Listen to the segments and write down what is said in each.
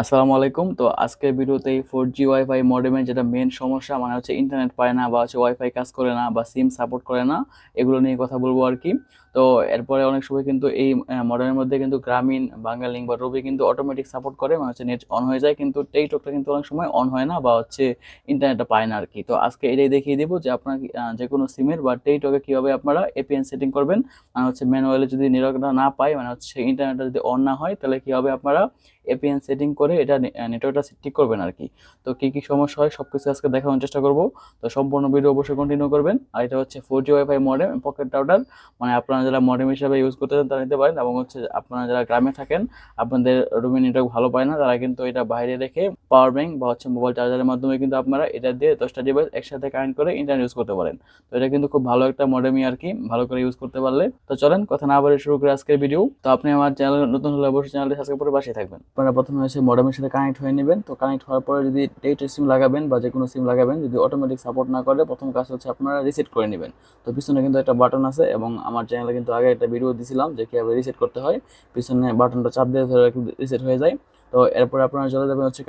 আসসালামু আলাইকুম। তো আজকের ভিডিওতে এই ফোর জি ওয়াইফাই মডেমের যেটা মেন সমস্যা মানে হচ্ছে ইন্টারনেট পায় না বা হচ্ছে ওয়াইফাই কাজ করে না বা সিম সাপোর্ট করে না, এগুলো নিয়ে কথা বলব আর কি। তো এরপরে অনেক সময় কিন্তু এই মডেলের মধ্যে কিন্তু গ্রামীণ বাংলালিঙ্ক বা রবি কিন্তু অটোমেটিক সাপোর্ট করে মানে হচ্ছে নেট অন হয়ে যায়, কিন্তু টেকটকটা কিন্তু অনেক সময় অন হয় না বা হচ্ছে ইন্টারনেটটা পায় না আর কি। তো আজকে এটাই দেখিয়ে দেবো যে আপনার যে কোনো সিমের বা টেকটকে কীভাবে আপনারা এপিএন সেটিং করবেন মানে হচ্ছে ম্যানুয়ালি যদি নেটওয়ার্কটা না পায় মানে হচ্ছে ইন্টারনেটটা যদি অন না হয়, তাহলে কীভাবে আপনারা এপিএন সেটিং করে এটা নেটওয়ার্কটা ঠিক করবেন আর কি। তো কী কী সমস্যা হয় সব কিছু আজকে দেখানোর চেষ্টা করব। তো সম্পূর্ণ ভিডিও অবশ্যই কন্টিনিউ করবেন। আর এটা হচ্ছে four G wifi modem pocket router মানে আপনারা যারা মডেম হিসাবে ইউজ করতে চান তারা নিতে পারেন এবং হচ্ছে আপনারা যারা গ্রামে থাকেন, আপনাদের রুমে নেটওয়ার্ক ভালো পায় না, তারা কিন্তু এটা বাইরে রেখে পাওয়ার ব্যাংক বা হচ্ছে মোবাইল চার্জারের মাধ্যমে কিন্তু আপনারা এটা দিয়ে দশটা ডিভাইস একসাথে কানেক্ট করে ইন্টারনেট ইউজ করতে পারেন। তো এটা কিন্তু খুব ভালো একটা মডেমই আর কি, ভালো করে ইউজ করতে পারলে। তো চলেন কথা না বলে শুরু করে আজকের ভিডিও তো আপনি আমার চ্যানেল নতুন হলে অবশ্যই চ্যানেলটি সাবস্ক্রাইব করে পাশে থাকবেন। আপনারা প্রথমে হচ্ছে মডেমের সাথে কানেক্ট হয়ে নেবেন। তো কানেক্ট হওয়ার পরে যদি ডেটা সিম লাগাবেন বা যে কোনো সিম লাগাবেন, যদি অটোমেটিক সাপোর্ট না করে, প্রথম কাজ হচ্ছে আপনারা রিসেট করে নেবেন। তো পিছনে কিন্তু একটা বাটন আছে এবং আমার চ্যানেলে কিন্তু আগে একটা ভিডিও দিছিলাম যে কীভাবে রিসেট করতে হয়। পিছনে বাটনটা চাপ দিয়ে ধরে রিসেট হয়ে যায়। তো এরপরে আপনারা চলে যাবেন হচ্ছে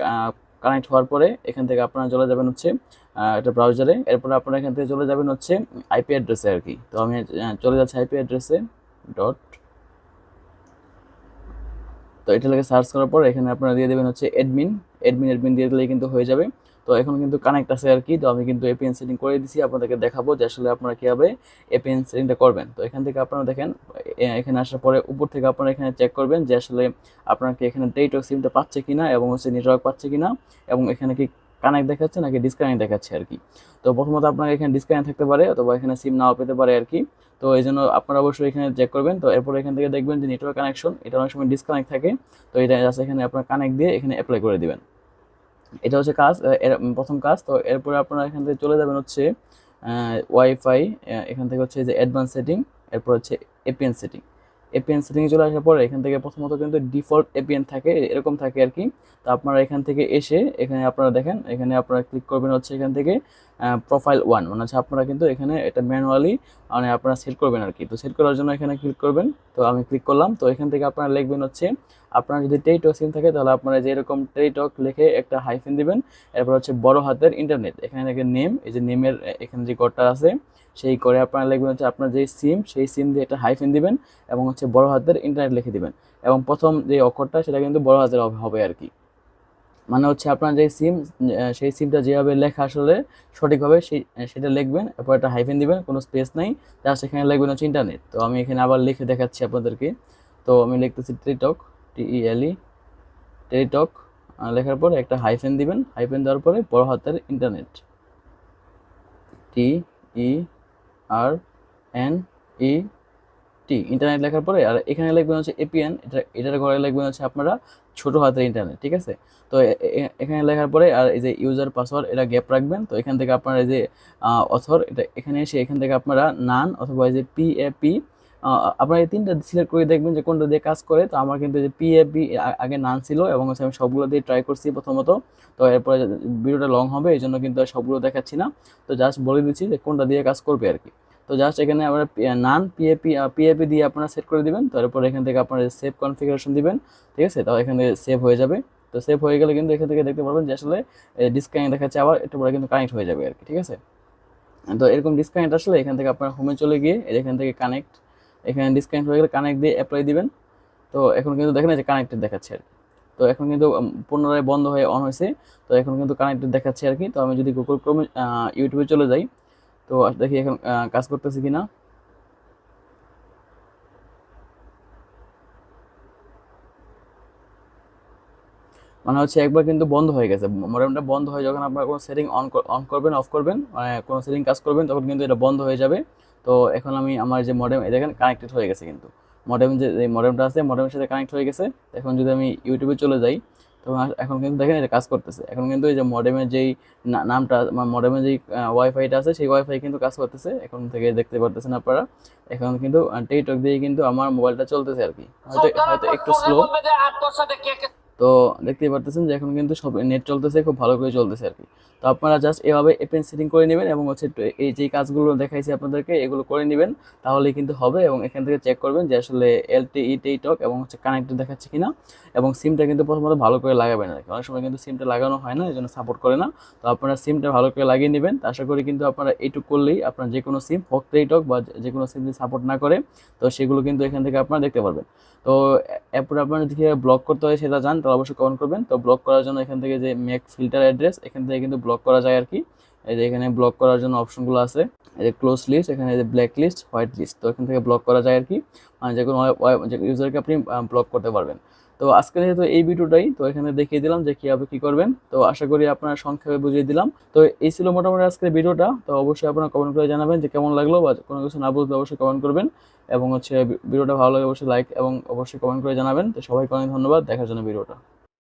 কানেক্ট হওয়ার পরে এখান থেকে আপনারা চলে যাবেন হচ্ছে একটা ব্রাউজারে এরপরে আপনারা এখান থেকে চলে যাবেন হচ্ছে আইপি অ্যাড্রেসে আর কি। তো আমি চলে যাচ্ছি আইপি অ্যাড্রেসে ডট তো এটা লাগে সার্চ করার পর এখানে আপনারা দিয়ে দেবেন হচ্ছে অ্যাডমিন অ্যাডমিন অ্যাডমিন দিয়ে দিলেই কিন্তু হয়ে যাবে। তো এখন কিন্তু কানেক্ট আছে আর কি, তো আমি কিন্তু এপিএন সেটিং করে দিছি, আপনাদেরকে দেখাবো যে আসলে আপনারা কীভাবে এপিএন সেটিংটা করবেন। তো এখান থেকে আপনারা দেখেন এখানে আসার পরে উপর থেকে আপনারা এখানে চেক করবেন যে আসলে আপনার কি এখানে ডেটক সিমটা পাচ্ছে কিনা এবং হচ্ছে নেটওয়ার্ক পাচ্ছে কিনা এবং এখানে কি কানেক্ট দেখাচ্ছে নাকি ডিসকানেক্ট দেখাচ্ছে আর কি। তো প্রথমত আপনার এখানে ডিসকানেক্ট থাকতে পারে অথবা এখানে সিম নাও পেতে পারে আর কি। তো এই জন্য আপনারা অবশ্যই এখানে চেক করবেন। তো এরপর এখান থেকে দেখবেন যে নেটওয়ার্ক কানেকশন এটা অনেক সময় ডিসকানেক্ট থাকে। তো এটা জাস্ট এখানে আপনার কানেক্ট দিয়ে এখানে অ্যাপ্লাই করে দিবেন। এটা হচ্ছে কাজ প্রথম কাজ। তো এরপরে আপনারা এখান থেকে চলে যাবেন হচ্ছে ওয়াইফাই এখান থেকে হচ্ছে যে অ্যাডভান্স সেটিং এরপর হচ্ছে এপিএন সেটিং এপিএন সেটিংয়ে চলে আসার পরে এখান থেকে প্রথমত কিন্তু ডিফল্ট এপিএন থাকে, এরকম থাকে আর কি। তো আপনারা এখান থেকে এসে এখানে আপনারা দেখেন, এখানে আপনারা ক্লিক করবেন হচ্ছে এখান থেকে। প্রোফাইল ওয়ান মানে হচ্ছে আপনারা কিন্তু এখানে এটা ম্যানুয়ালি মানে আপনারা সেট করবেন আর কি তো সেট করার জন্য এখানে ক্লিক করবেন। তো আমি ক্লিক করলাম। তো এখান থেকে আপনারা লিখবেন হচ্ছে, আপনার যদি টেইটক সিম থাকে, তাহলে আপনারা যে এরকম টেইটক লিখে একটা হাইফেন দিবেন। এরপর হচ্ছে বড় হাতের ইন্টারনেট এখানে দেখে নেম এই যে নেমের এখানে যে কোডটা আছে, সেই করে আপনারা লিখবেন হচ্ছে আপনার যে সিম সেই সিম দিয়ে একটা হাইফেন দিবেন এবং হচ্ছে বড় হাতের ইন্টারনেট লিখে দিবেন। এবং প্রথম যে অক্ষরটা, সেটা কিন্তু বড় হাতের হবে আর কি মানে হচ্ছে আপনার যে সিম সেই সিমটা যেভাবে লেখা আসলে সঠিকভাবে সেই, সেটা লিখবেন, এরপর একটা হাইফেন দিবেন, কোনো স্পেস নাই। জাস্ট এখানে লিখবেন হচ্ছে ইন্টারনেট তো আমি এখানে আবার লিখে দেখাচ্ছি আপনাদেরকে। তো আমি লিখতেছি টেলিটক টিইএলই টেলিটক লেখার পরে একটা হাইফেন দিবেন। হাইফেন দেওয়ার পরে বড় হাতের internet T E R N E T internet লেখার পরে আর এখানে লিখবেন হচ্ছে এপিএন এটা, এটার ঘরে লিখবেন হচ্ছে আপনারা ছোট হাতের ইন্টারনেট ঠিক আছে? তো এখানে লেখার পরে আর এই যে ইউজার পাসওয়ার্ড এটা গ্যাপ রাখবেন, তো এখান থেকে আপনারা এই যে অথর এটা এখানে এসে এখান থেকে আপনারা নান অথবা এই যে পি এ পি আপনারা এই তিনটা সিলেক্ট করে দেখবেন যে কোনটা দিয়ে কাজ করে, তো আমার কিন্তু যে পি এ পি আগে নান ছিল এবং হচ্ছে আমি সবগুলো দিয়ে ট্রাই করছি প্রথমত। তো এরপরে ভিডিওটা লং হবে এই জন্য কিন্তু সবগুলো দেখাচ্ছি না। তো জাস্ট বলে দিচ্ছি যে কোনটা দিয়ে কাজ করবে আর কি। তো জাস্ট এখানে আমরা নান পিএপি পিএপি দিয়ে আপনারা সেট করে দিবেন, তারপর এখান থেকে আপনারা সেভ কনফিগারেশন দিবেন, ঠিক আছে? তাও এখানে সেভ হয়ে যাবে। তো সেভ হয়ে গেলে কিন্তু এখান থেকে দেখতে পারবেন যে আসলে ডিসকানেক্ট দেখাচ্ছে, আবার একটু পরে কিন্তু কানেক্ট হয়ে যাবে আর কি, ঠিক আছে? তো এরকম ডিসকানেক্ট আসলে এখান থেকে আপনার হোমে চলে গিয়ে এখান থেকে কানেক্ট এখানে ডিসকানেক্ট হয়ে গেলে কানেক্ট দিয়ে অ্যাপ্লাই দিবেন। তো এখন কিন্তু দেখেন যে কানেক্টেড দেখাচ্ছে আর কি। তো এখন কিন্তু পুনরায় বন্ধ হয়ে অন হয়েছে। তো এখন কিন্তু কানেক্টেড দেখাচ্ছে আর কি। তো আমি যদি গুগল ক্রোমে ইউটিউবে চলে যাই তো দেখি এখন কাজ করতেছে কিনা। মানে হচ্ছে একবার কিন্তু বন্ধ হয়ে গেছে। মডেমটা বন্ধ হয়ে যখন আপনার কোনো সেটিং অন অন করবেন অফ করবেন মানে কোনো সেটিং কাজ করবেন, তখন কিন্তু এটা বন্ধ হয়ে যাবে। তো এখন আমি আমার যে মডেম দেখেন কানেক্টেড হয়ে গেছে কিন্তু। মডেম যে মডেমটা আছে মডেমের সাথে কানেক্ট হয়ে গেছে। এখন যদি আমি ইউটিউবে চলে যাই তো আ- এখন কিন্তু দেখেন এটা কাজ করতেছে। এখন কিন্তু এই যে মডেমের যেই নামটা মডেমের যেই ওয়াইফাইটা আছে সেই ওয়াইফাই কিন্তু কাজ করতেছে। এখন থেকে দেখতে পারতেছেন আপনারা। এখন কিন্তু টিকটক দিয়ে কিন্তু আমার মোবাইলটা চলতেছে আর কি। হয়তো হয়তো একটু স্লো তো দেখতেই পারতেছেন যে এখন কিন্তু সব নেট চলতেছে, খুব ভালো করে চলতেছে আর কি। তো আপনারা জাস্ট এভাবে এপেন সেটিং করে নেবেন এবং হচ্ছে এই যে কাজগুলো দেখাইছি আপনাদেরকে, এগুলো করে নেবেন, তাহলেই কিন্তু হবে এবং এখান থেকে চেক করবেন যে আসলে এলটিই টেইটক এবং হচ্ছে কানেক্টেড দেখাচ্ছে কিনা এবং সিমটা কিন্তু প্রথমত ভালো করে লাগাবেন আর কি। অনেক সময় কিন্তু সিমটা লাগানো হয় না এই জন্য সাপোর্ট করে না। তো আপনারা সিমটা ভালো করে লাগিয়ে নেবেন। আশা করি কিন্তু আপনারা এইটুক করলেই আপনার যে কোনো সিম হোক টেইটক বা যে কোনো সিম যদি সাপোর্ট না করে, তো সেগুলো কিন্তু এখান থেকে আপনারা দেখতে পারবেন। তো এরপরে আপনারা যদি ব্লক করতে হয় সেটা জান তাহলে অবশ্যই কমেন্ট করবেন। তো ব্লক করার জন্য এখান থেকে যে মেক ফিল্টার অ্যাড্রেস এখান থেকে কিন্তু ব্লক করা যায় আর কি এই যে এখানে ব্লক করার জন্য অপশনগুলো আছে। এই যে ক্লোজ লিস্ট এখানে যে ব্ল্যাক লিস্ট হোয়াইট লিস্ট তো এখান থেকে ব্লক করা যায় আর কি মানে যে কোনো ইউজারকে আপনি ব্লক করতে পারবেন। তো আজকে যেহেতু এই ভিডিওটাই, তো এখানে দেখিয়ে দিলাম যে কীভাবে কী করবেন। তো আশা করি আপনারা সংক্ষেপে বুঝিয়ে দিলাম। তো এই ছিল মোটামুটি আজকের ভিডিওটা। তো অবশ্যই আপনারা কমেন্ট করে জানাবেন যে কেমন লাগল বা কোনো কিছু না বুঝলে অবশ্যই কমেন্ট করবেন। এবং হচ্ছে ভিডিওটা ভালো লাগে অবশ্যই লাইক এবং অবশ্যই কমেন্ট করে জানাবেন। তো সবাইকে অনেক ধন্যবাদ। দেখার জন্য ভিডিওটা।